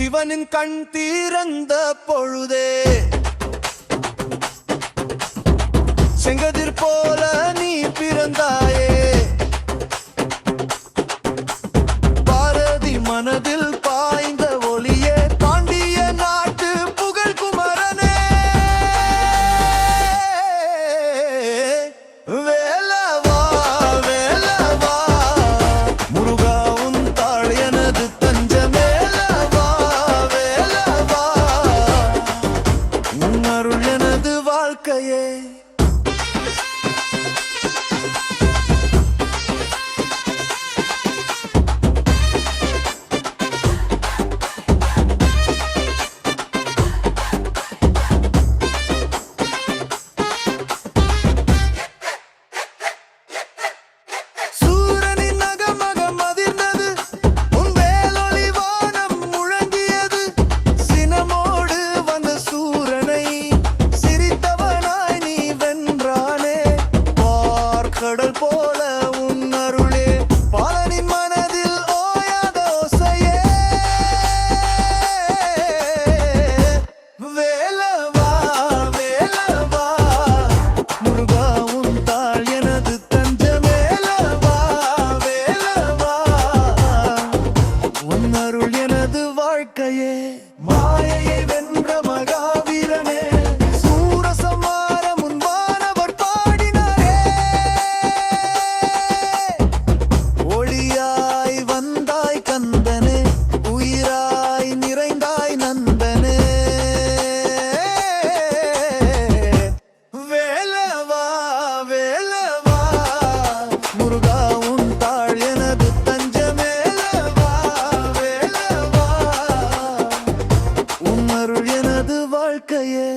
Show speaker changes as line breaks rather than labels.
சிவனின் கண் தீரந்த பொழுதே. செங்கதிர் போல நீ பிறந்தாயே. பாரதி மனதில் மாயை வென்ற மகாவீரனே. இது வாழ்க்கையே.